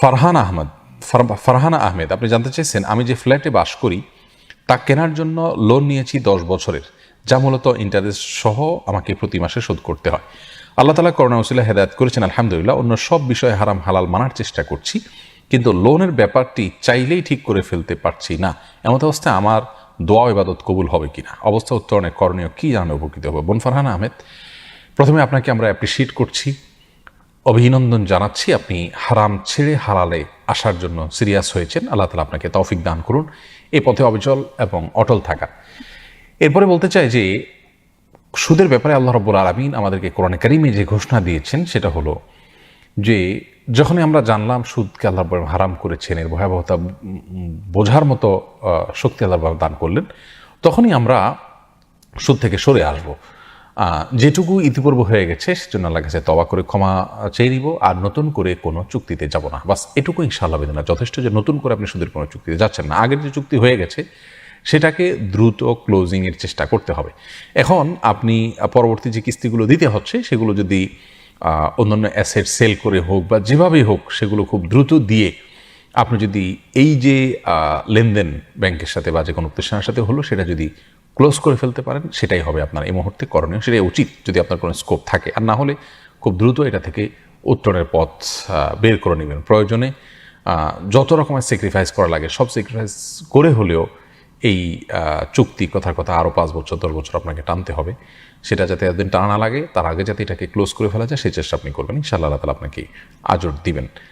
ফারহান আহমদ ফারহানা আহমেদ, আপনি জানতে চাইছেন আমি যে ফ্ল্যাটে বাস করি, তা কেনার জন্য লোন নিয়েছি দশ বছরের। যা মূলত ইন্টারেস্ট সহ আমাকে প্রতি মাসে শোধ করতে হয়। আল্লাহ তালা করোনা উসিলা হেদায়ত করেছেন, আলহামদুলিল্লাহ। অন্য সব বিষয়ে হারাম হালাল মানার চেষ্টা করছি। কিন্তু লোনের ব্যাপারটি চাইলেই ঠিক করে ফেলতে পারছি না। এমত অবস্থায় আমার দোয়া ইবাদত কবুল হবে কিনা? অবস্থা উত্তরণে করণীয় কী জানে উপকৃত হবে? বোন ফারহানা আহমেদ, প্রথমে আপনাকে আমরা অ্যাপ্রিসিয়েট করছি। অভিনন্দন জানাচ্ছি। আপনি হারাম ছেড়ে হালালে আসার জন্য সিরিয়াস হয়েছেন। আল্লাহ তালা আপনাকে তৌফিক দান করুন। এ পথে অবিচল এবং অটল থাকা এরপরে বলতে চাই যে, সুদের ব্যাপারে আল্লাহ রব্বুল আলমিন আমাদেরকে কোরআনে কারিমে যে ঘোষণা দিয়েছেন, সেটা হলো যে, যখনই আমরা জানলাম সুদকে আল্লাহ হারাম করেছেন, এর ভয়াবহতা বোঝার মতো শক্তি আল্লাহ দান করলেন, তখনই আমরা সুদ থেকে সরে আসব। যেটুকু ইতিপূর্বে হয়ে গেছে, সেজন্য আল্লাহ কাছে তবা করে ক্ষমা চেয়ে নিব। আর নতুন করে কোনো চুক্তিতে যাব না। বাস এটুকু ইনশাআল্লাহ বেদনা। যথেষ্ট যে নতুন করে আপনি সুদের কোনো চুক্তিতে যাচ্ছেন না। আগের যে চুক্তি হয়ে গেছে, সেটাকে দ্রুত ক্লোজিংয়ের চেষ্টা করতে হবে। এখন আপনি পরবর্তী যে কিস্তিগুলো দিতে হচ্ছে, সেগুলো যদি অন্যান্য অ্যাসেট সেল করে হোক বা যেভাবেই হোক, সেগুলো খুব দ্রুত দিয়ে আপনি যদি এই যে লেনদেন ব্যাংকের সাথে বা যে কোনো প্রতিষ্ঠানের সাথে হলো, সেটা যদি ক্লোজ করে ফেলতে পারেন, সেটাই হবে আপনার এই মুহূর্তে করণীয়, সেটাই উচিত যদি আপনার কোনো স্কোপ থাকে। আর না হলে খুব দ্রুত এটা থেকে উত্তরণের পথ বের করে নেবেন। প্রয়োজনে যত রকমের স্যাক্রিফাইস করা লাগে, সব স্যাক্রিফাইস করে হলেও এই চুক্তি কথার কথা আরও পাঁচ বছর, দশ বছর আপনাকে টানতে হবে। সেটা যাতে এতদিন টানা লাগে, তার আগে যাতে এটাকে ক্লোজ করে ফেলা যায়, সেই চেষ্টা আপনি করবেন। ইনশাআল্লাহ আল্লাহ তালা আপনাকে আজর দিবেন।